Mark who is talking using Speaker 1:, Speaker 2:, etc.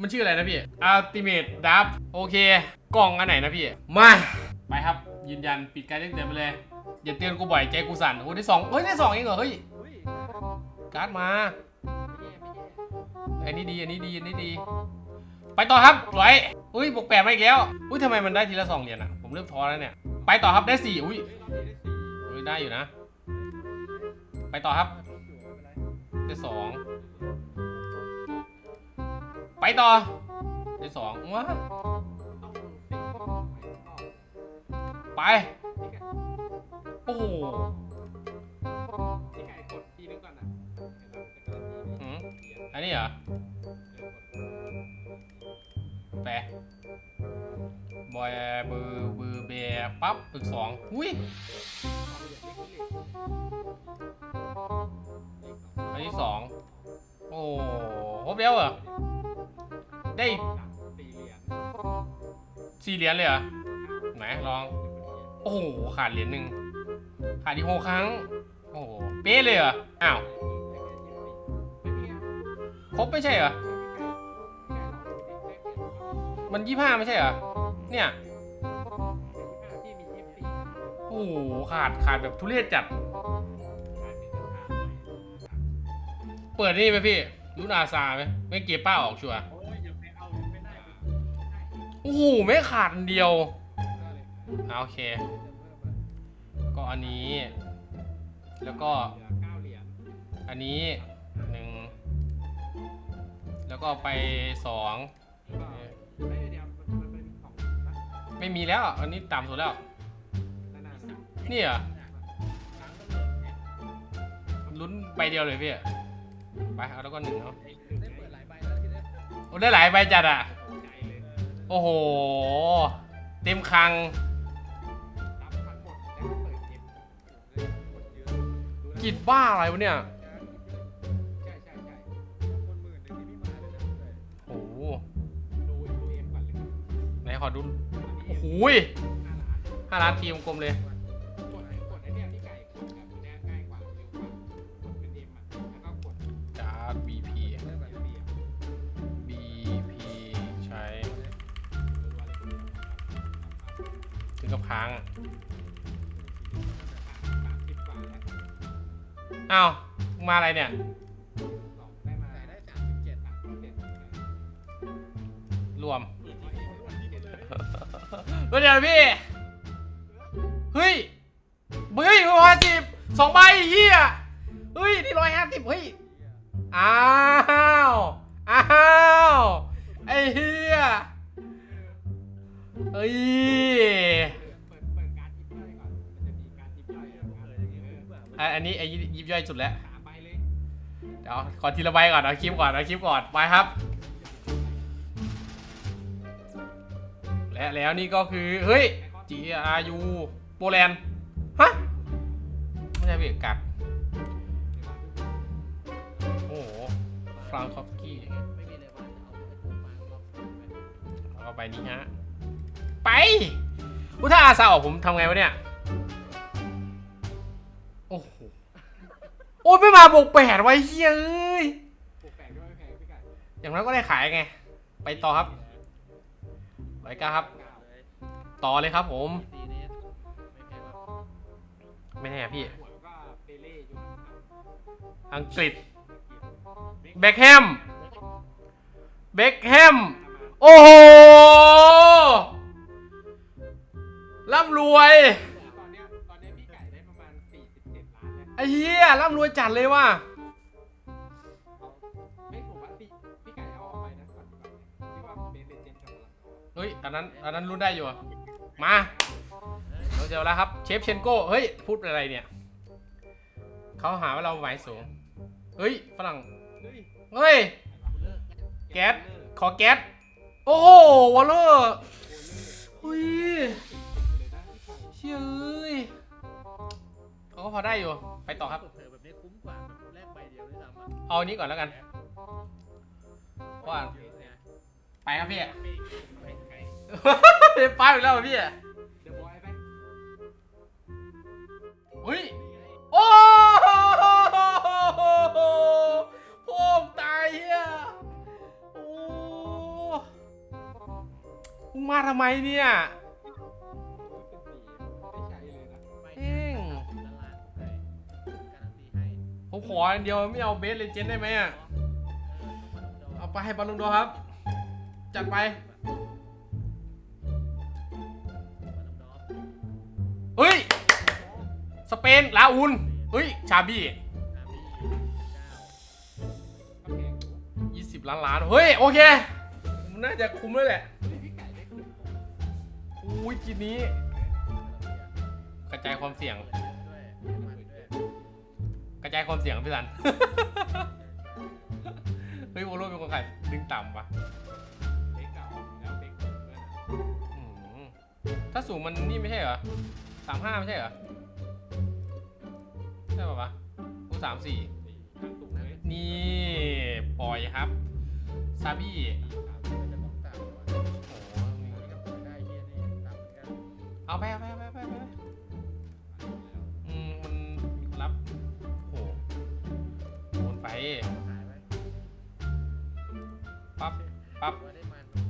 Speaker 1: มันชื่ออะไรนะพี่ Ultimate Draft โอเค กล่องอันไหนนะพี่ มา ไปครับ ยืนยันปิดการแจ้งเตือนไปเลย อย่าเตือนกูบ่อยใจกูสั่นโอ้ได้สองเฮ้ยได้สองเองเหรอ เฮ้ย
Speaker 2: อุ้ย
Speaker 1: การ์ดมา
Speaker 2: ไม่แย่ไม่แย่
Speaker 1: อันนี้ดี อันนี้ดี อันนี้ดี ไปต่อครับสวยอุ้ยบวกแปดมาอีกแล้ว อุ้ยทำไมมันได้ทีละสองเหรียญอะ ผมเริ่มท้อแล้วเนี่ย ไปต่อครับได้สี่อุ้ย
Speaker 2: เฮ้ยเราได้สี่
Speaker 1: อุ้ยได้อยู่นะ ไปต่อครับ
Speaker 2: ไม่เป็นไร
Speaker 1: ได้สอง ไปต่อได้สองว้า
Speaker 2: ต้องสี่ไม่ต้อง
Speaker 1: ไป โอ้โห
Speaker 2: พี่ไก่กดทีนึงก่อนนะเห็นแล้วจะกระโดดทีนึง
Speaker 1: หืม
Speaker 2: เหรียญ
Speaker 1: อันนี้เหรอ
Speaker 2: เออกด
Speaker 1: แปะบอยเบอร์เบอร์เบียร์ปั๊บตึกสองอุ้ย
Speaker 2: เอาเหรียญเลขขึ้นเลขเลขสอง
Speaker 1: อันที่สองโอ้ครบแล้วเหรอ ได้
Speaker 2: สามสี่เหรียญ
Speaker 1: สี่เหรียญเลยเหรอไหนลอง โอ้โหขาดเหรียญหนึ่งขาดอีกหกครั้ง โอ้โหเป๊ะเลยเหรออ้าวครบไม่ใช่เหรอมันยี่ห้าไม่ใช่เหรอเนี่ยโอ้โหขาดขาดแบบทุเรศจัด เปิดนี่ไหมพี่รุ่นอาซาไหมไม่เกียร์ป้าออกชัวร์โอ้โหไม่ขาดอันเดียวอ่าโอเค ก็อันนี้ แล้วก็อันนี้หนึ่งแล้วก็ไปสองไม่มีแล้ว อันนี้ต่ำสุดแล้วนี่เหรอลุ้นใบเดียวเลยพี่ไปเอาแล้วก็หนึ่งเนาะ
Speaker 2: ได้หลายใบแล้วทีเนี้ย
Speaker 1: โอ้ได้หลายใบจัดอะ โอ้โห เต็มคัง
Speaker 2: รับทั้งหมดแต่ว่าเปิดเกมหมดเยอะดูแล้ว
Speaker 1: กิดบ้าอะไรวะเนี่ย โอ้โหไหนขอดู โอ้โห
Speaker 2: ห้าล้าน
Speaker 1: ห้าล้านทีมกลมเลย ค้างอะ
Speaker 2: สามสิบกว่าแล้ว
Speaker 1: อ้าวมาอะไรเนี่ย
Speaker 2: สองได้ม
Speaker 1: รวม
Speaker 2: เปิดที่เอ็มวันที่เจ็ดเลย
Speaker 1: เดี๋ยวพี่ เฮ้ยเฮ้ยร้อยสิบสองใบเฮียเฮ้ย นี่ร้อยห้าสิบเฮ้ย อ้าว อ้าว ไอ้เฮียเฮ้ย
Speaker 2: อะอั
Speaker 1: นนี้ไอ้ยิบย่อยสุดแล้ว
Speaker 2: สาใบเลย
Speaker 1: เดี๋ยวขอทีละใบก่อนเอาคลิปก่อนเอาคลิปก่อนไปครับ และแล้วนี่ก็คือเฮ้ย GRU โปแลนด์ฮะไม่ใช่เบรกกัดโอ้โหฟรานคอฟกี้
Speaker 2: เลยว่าจะเอาไอ้พวกมารอบสุดไหม
Speaker 1: แล้วก็ไปนี้ฮะไปอุยถ้าอาซาออกผมทำไงวะเนี่ย โอ้โห โอ้ยไม่มาบวกแปดไว้เฮ้ยเอ้ย
Speaker 2: ปลูกแปลกด้วยไม่แพงพี่ไก่
Speaker 1: อย่างนั้นก็ได้ขายไง ไปต่อครับไปกันครับ
Speaker 2: เก้าเลย
Speaker 1: ต่อเลยครับผม
Speaker 2: ซีเนสไม่แพงหรอก
Speaker 1: ไม่แน่พี่
Speaker 2: หัวก็เปเล่อยู่
Speaker 1: อังกฤษ เบคแฮม เบคแฮม โอ้โห ร่ำรวย
Speaker 2: อ้เหี้
Speaker 1: ยร่ำรวยจัดเลยว่ะ
Speaker 2: เอาไม่ผมว่าพี่พี่ไก่เอาออกไปนะก่อนดีกว่าที่ว่าเบสเลเจนด์กับเรา
Speaker 1: เฮ้ยอันนั้นอันนั้นรุ่นได้อยู่อะมาเดี๋ยวเดี๋ยวแล้วครับเชฟเชนโก้เฮ้ยพูดอะไรเนี่ยเขาหาว่าเราหมายสูงเฮ้ยฝรั่ง
Speaker 2: เฮ้ย
Speaker 1: เฮ้ย
Speaker 2: เลิก
Speaker 1: แก๊ส ขอแก๊สโอ้โหวอลเลอร์เฮ้ย
Speaker 2: เลยนะพี่ไก่
Speaker 1: เชื่ยเอ้ยเขาก็พอได้อยู่ ไปต่อครับ
Speaker 2: เผื่อแบบนี้คุ้มกว่าแบบแรกใบเดียวด้วยซ้ำอะ
Speaker 1: เอาอันนี้ก่อนแล้วกันว่า
Speaker 2: เยอะเนี่ย
Speaker 1: ไปครับพี่
Speaker 2: ไม่ไก่
Speaker 1: เดี๋ยวป้าอีกแล้วเหรอพี่
Speaker 2: เดอะบอยไป
Speaker 1: เฮ้ย โอ้โหพ่อมตายเฮียโอ้งมาทำไมเนี่ย ขออันเดียวไม่เอาเบสเลเจนได้ไหมอะ
Speaker 3: เอา
Speaker 1: ไปให้บอลลูนโดครับ จัดไป เฮ้ย สเปน ลาอูนเฮ้ย ชาบี้
Speaker 3: อาร์บี้เก้า
Speaker 2: ก็แพงอยู่
Speaker 1: 20ล้านล้าน เฮ้ย โอเคมันน่าจะคุ้มเลยแหละอุ้ยกินนี้ กระจายความเสี่ยง ระจายความเสี่ยงพี่สัน เฮ้ยโอโรเป็นคนขายดึงต่ำปะ
Speaker 2: เล็กเก่าแล้วเล็กผมด้วยนะ
Speaker 1: อืมถ้าสูงมันนี่ไม่ใช่เหรอสามห้าไม่ใช่เหรอ ใช่ป่ะวะกูสามสี่
Speaker 2: สี่ทั้งสูงเลย
Speaker 1: นี่ ปล่อยครับ ซาบี้
Speaker 2: สาม
Speaker 3: มันจะต้องต่ำกว่า
Speaker 1: โอ้โหมี
Speaker 3: นี่ก็พอได้เฮียนี่ต่ำเหมือนกัน
Speaker 1: เอาไปเอาไปเอาไป ปั๊บปั๊บ
Speaker 3: ได้มัน